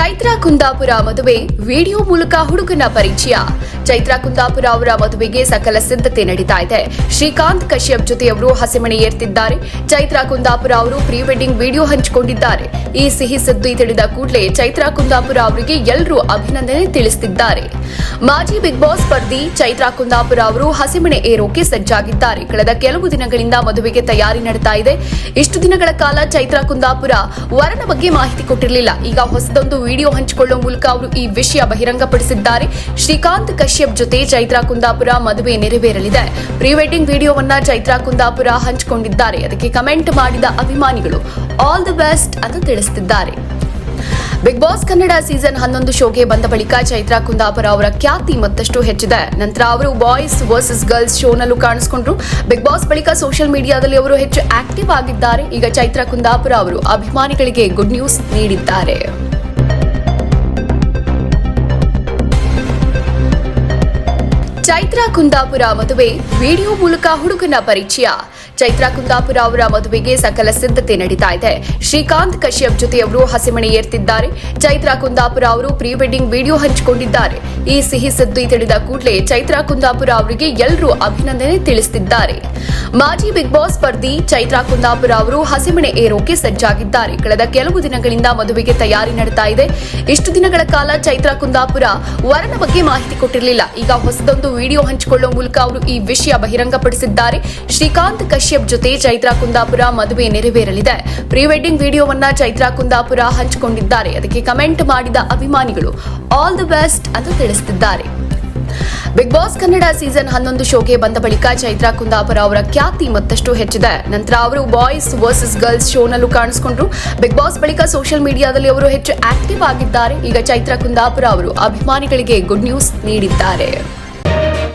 ಚೈತ್ರ ಕುಂದಾಪುರ ಮದುವೆ ವಿಡಿಯೋ ಮೂಲಕ ಹುಡುಗನ ಪರಿಚಯ. ಚೈತ್ರ ಕುಂದಾಪುರ ಅವರ ಮದುವೆಗೆ ಸಕಲ ಸಿದ್ಧತೆ ನಡೀತಾ ಇದೆ. ಶ್ರೀಕಾಂತ್ ಕಶ್ಯಪ್ ಜೊತೆಯವರು ಹಸೆಮಣೆ ಏರ್ತಿದ್ದಾರೆ. ಚೈತ್ರಾ ಕುಂದಾಪುರ ಅವರು ಪ್ರೀ ವೆಡ್ಡಿಂಗ್ ವಿಡಿಯೋ ಹಂಚಿಕೊಂಡಿದ್ದಾರೆ. ಈ ಸಿಹಿ ಸುದ್ದಿ ತಿಳಿದ ಕೂಡಲೇ ಚೈತ್ರಾ ಕುಂದಾಪುರ ಅವರಿಗೆ ಎಲ್ಲರೂ ಅಭಿನಂದನೆ ತಿಳಿಸುತ್ತಿದ್ದಾರೆ ಮಾಜಿ ಬಿಗ್ ಬಾಸ್ ಸ್ಪರ್ಧಿ ಚೈತ್ರಾ ಕುಂದಾಪುರ ಅವರು ಹಸಿಮಣೆ ಏರೋಕೆ ಸಜ್ಜಾಗಿದ್ದಾರೆ. ಕಳೆದ ಕೆಲವು ದಿನಗಳಿಂದ ಮದುವೆಗೆ ತಯಾರಿ ನಡೆತಾ ಇದೆ. ಇಷ್ಟು ದಿನಗಳ ಕಾಲ ಚೈತ್ರಾ ಕುಂದಾಪುರ ವರನ ಬಗ್ಗೆ ಮಾಹಿತಿ ಕೊಟ್ಟಿರಲಿಲ್ಲ. ಈಗ ಹೊಸದೊಂದು ವಿಡಿಯೋ ಹಂಚಿಕೊಳ್ಳುವ ಮೂಲಕ ಅವರು ಈ ವಿಷಯ ಬಹಿರಂಗಪಡಿಸಿದ್ದಾರೆ. ಶ್ರೀಕಾಂತ್ ಕಶ್ಯಪ್ ಜೊತೆ ಚೈತ್ರಾ ಕುಂದಾಪುರ ಮದುವೆ ನೆರವೇರಲಿದೆ. ಪ್ರೀ ವೆಡ್ಡಿಂಗ್ ವಿಡಿಯೋವನ್ನ ಚೈತ್ರಾ ಕುಂದಾಪುರ ಹಂಚಿಕೊಂಡಿದ್ದಾರೆ. ಅದಕ್ಕೆ ಕಮೆಂಟ್ ಮಾಡಿದ ಅಭಿಮಾನಿಗಳು, ಆಲ್ ದಿ ಬೆಸ್ಟ್ ಅಂತ ತಿಳಿಸುತ್ತಿದ್ದಾರೆ ಬಿಗ್ ಬಾಸ್ ಕನ್ನಡ ಸೀಸನ್ ಹನ್ನೊಂದು ಶೋಗೆ ಬಂದ ಬಳಿಕ ಚೈತ್ರಾ ಕುಂದಾಪುರ ಅವರ ಖ್ಯಾತಿ ಮತ್ತಷ್ಟು ಹೆಚ್ಚಿದೆ. ನಂತರ ಅವರು ಬಾಯ್ಸ್ ವರ್ಸಸ್ ಗರ್ಲ್ಸ್ ಶೋನಲ್ಲೂ ಕಾಣಿಸಿಕೊಂಡ್ರು. ಬಿಗ್ ಬಾಸ್ ಬಳಿಕ ಸೋಷಿಯಲ್ ಮೀಡಿಯಾದಲ್ಲಿ ಅವರು ಹೆಚ್ಚು ಆಕ್ಟಿವ್ ಆಗಿದ್ದಾರೆ. ಈಗ ಚೈತ್ರಾ ಕುಂದಾಪುರ ಅವರು ಅಭಿಮಾನಿಗಳಿಗೆ ಗುಡ್ ನ್ಯೂಸ್ ನೀಡಿದ್ದಾರೆ. ಚೈತ್ರ ಕುಂದಾಪುರ ಮದುವೆ ವಿಡಿಯೋ ಮೂಲಕ ಹುಡುಗನ ಪರಿಚಯ. ಚೈತ್ರಾ ಕುಂದಾಪುರ ಅವರ ಮದುವೆಗೆ ಸಕಲ ಸಿದ್ಧತೆ ನಡೀತಾ ಇದೆ. ಶ್ರೀಕಾಂತ್ ಕಶ್ಯಪ್ ಜೊತೆಯವರು ಹಸಿಮಣೆ ಏರ್ತಿದ್ದಾರೆ. ಚೈತ್ರಾ ಕುಂದಾಪುರ ಅವರು ಪ್ರೀ ವೆಡ್ಡಿಂಗ್ ವಿಡಿಯೋ ಹಂಚಿಕೊಂಡಿದ್ದಾರೆ. ಈ ಸಿಹಿ ಸುದ್ದಿ ತಿಳಿದ ಕೂಡಲೇ ಚೈತ್ರಾ ಕುಂದಾಪುರ ಅವರಿಗೆ ಎಲ್ಲರೂ ಅಭಿನಂದನೆ ತಿಳಿಸುತ್ತಿದ್ದಾರೆ ಮಾಜಿ ಬಿಗ್ ಬಾಸ್ ಸ್ಪರ್ಧಿ ಚೈತ್ರಾ ಕುಂದಾಪುರ ಅವರು ಹಸಿಮಣೆ ಏರೋಕೆ ಸಜ್ಜಾಗಿದ್ದಾರೆ. ಕಳೆದ ಕೆಲವು ದಿನಗಳಿಂದ ಮದುವೆಗೆ ತಯಾರಿ ನಡೀತಾ ಇದೆ. ಇಷ್ಟು ದಿನಗಳ ಕಾಲ ಚೈತ್ರಾ ಕುಂದಾಪುರ ವರನ ಬಗ್ಗೆ ಮಾಹಿತಿ ಕೊಟ್ಟಿರಲಿಲ್ಲ. ಈಗ ಹೊಸದೊಂದು ವಿಡಿಯೋ ಹಂಚಿಕೊಳ್ಳುವ ಮೂಲಕ ಅವರು ಈ ವಿಷಯ ಬಹಿರಂಗಪಡಿಸಿದ್ದಾರೆ. ಶ್ರೀಕಾಂತ್ ಕಶ್ಯಪ್ ಜೊತೆ ಚೈತ್ರಾ ಕುಂದಾಪುರ ಮದುವೆ ನೆರವೇರಲಿದೆ. ಪ್ರೀ ವೆಡ್ಡಿಂಗ್ ವಿಡಿಯೋವನ್ನ ಚೈತ್ರಾ ಕುಂದಾಪುರ ಹಂಚಿಕೊಂಡಿದ್ದಾರೆ. ಅದಕ್ಕೆ ಕಮೆಂಟ್ ಮಾಡಿದ ಅಭಿಮಾನಿಗಳು ಆಲ್ ದಿ ಬೆಸ್ಟ್ ಅಂತ ತಿಳಿಸುತ್ತಿದ್ದಾರೆ ಬಿಗ್ ಬಾಸ್ ಕನ್ನಡ ಸೀಸನ್ ಹನ್ನೊಂದು ಶೋಗೆ ಬಂದ ಬಳಿಕ ಚೈತ್ರಾ ಕುಂದಾಪುರ ಅವರ ಖ್ಯಾತಿ ಮತ್ತಷ್ಟು ಹೆಚ್ಚಿದೆ. ನಂತರ ಅವರು ಬಾಯ್ಸ್ ವರ್ಸಸ್ ಗರ್ಲ್ಸ್ ಶೋನಲ್ಲೂ ಕಾಣಿಸಿಕೊಂಡ್ರು. ಬಿಗ್ ಬಾಸ್ ಬಳಿಕ ಸೋಷಿಯಲ್ ಮೀಡಿಯಾದಲ್ಲಿ ಅವರು ಹೆಚ್ಚು ಆಕ್ಟಿವ್ ಆಗಿದ್ದಾರೆ. ಈಗ ಚೈತ್ರಾ ಕುಂದಾಪುರ ಅವರು ಅಭಿಮಾನಿಗಳಿಗೆ ಗುಡ್ ನ್ಯೂಸ್ ನೀಡಿದ್ದಾರೆ.